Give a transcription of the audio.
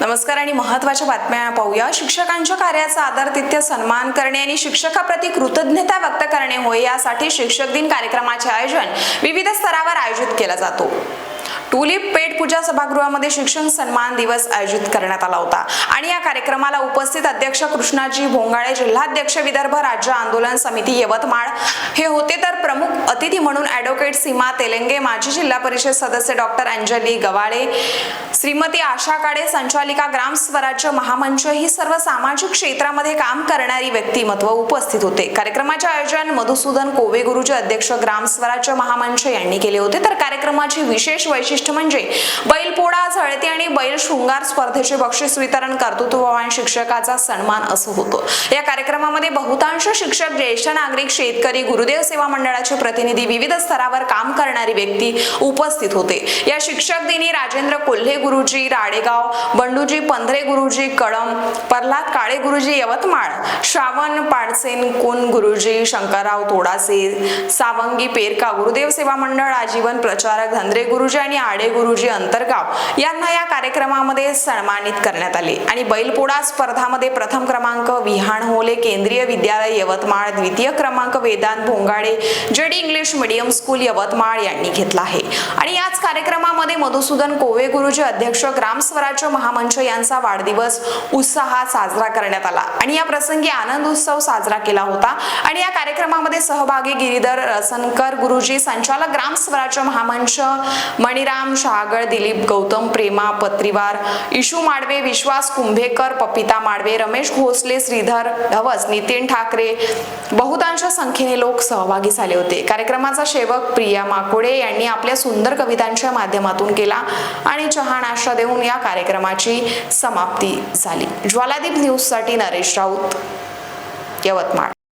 नमस्कार आणि महत्त्वाच्या बातम्या पाहूया. शिक्षकांच्या कार्याचा आदरातिथ्य सन्मान करणे आणि शिक्षकाप्रती कृतज्ञता व्यक्त करणे होय यासाठी शिक्षक दिन कार्यक्रमाचे आयोजन विविध स्तरावर आयोजित केला जातो. टुलिप पेठ पूजा सभागृहामध्ये शिक्षण सन्मान दिवस आयोजित करण्यात आला होता. आणि या कार्यक्रमाला उपस्थित अध्यक्ष कृष्णाजी भोंगाळे जिल्हाध्यक्ष विदर्भ राज्य आंदोलन समिती यवतमाळ हे होते तर प्रमुख अतिथी म्हणून ॲडव्होकेट सीमा तेलंगे माजी जिल्हा परिषद सदस्य डॉक्टर अंजली गवाळे श्रीमती आशा काळे संचालिका ग्राम स्वराज्य महामंच ही सर्व सामाजिक क्षेत्रामध्ये काम करणारी व्यक्तिमत्व उपस्थित होते. कार्यक्रमाचे आयोजन मधुसूदन कोवे गुरुजी अध्यक्ष ग्राम स्वराज्य महामंच यांनी केले होते. तर कार्यक्रमाची विशेष वैशिष्ट्य म्हणजे बैलपोळा बैल शृंगार स्पर्धेचे बक्षीस वितरण कर्तृत्ववान शिक्षकाचा सन्मान असं होतं. या कार्यक्रमामध्ये बहुतांश शिक्षक ज्येष्ठ नागरिक शेतकरी गुरुदेव सेवा मंडळाचे प्रतिनिधी विविध स्तरावर काम करणारी व्यक्ती उपस्थित होते. या शिक्षक दिनी राजेंद्र कोल्हे गुरुजी राडेगाव बंडूजी पंधरे गुरुजी कळम प्रल्हाद काळे गुरुजी यवतमाळ श्रावण पाडसेन कुन गुरुजी शंकरराव तोडासे सावंगी पेरका गुरुदेव सेवा मंडळ आजीवन प्रचारक धंद्रे गुरुजी आणि आडे गुरुजी अंतरगाव यांना या कार्यक्रमामध्ये सन्मानित करण्यात आले. आणि बैलपोळा स्पर्धामध्ये प्रथम क्रमांक विहाण होले केंद्रीय विद्यालय यवतमाळ द्वितीय क्रमांक Vedant Bhongade JD English medium school Yavatmal यांनी घेतला आहे. आणि याच कार्यक्रमामध्ये मधुसूदन कोवे गुरुजी अध्यक्ष ग्राम स्वराज्य महामंच यांचा वाढदिवस उत्साहात साजरा करण्यात आला. आणि या प्रसंगी आनंद उत्सव साजरा केला होता. आणि या कार्यक्रमामध्ये सहभागी गिरीधर रसनकर गुरुजी संचालक ग्राम स्वराज्य महामंच मणिराम शहागळ दिलीप गौतम प्रेमा पत्रीवार इशू माडवे विश्वास कुंभेकर पपिता माडवे रमेश भोसले श्रीधर धवस नितीन ठाकरे बहुतांश संख्येने लोक सहभागी झाले होते. कार्यक्रमाचा सेवक प्रिया माकोडे यांनी आपल्या सुंदर कवितांच्या माध्यमातून केला आणि चहा नाश्ता देऊन या कार्यक्रमाची समाप्ती झाली. ज्वालादीप न्यूजसाठी नरेश राऊत यवतमाळ.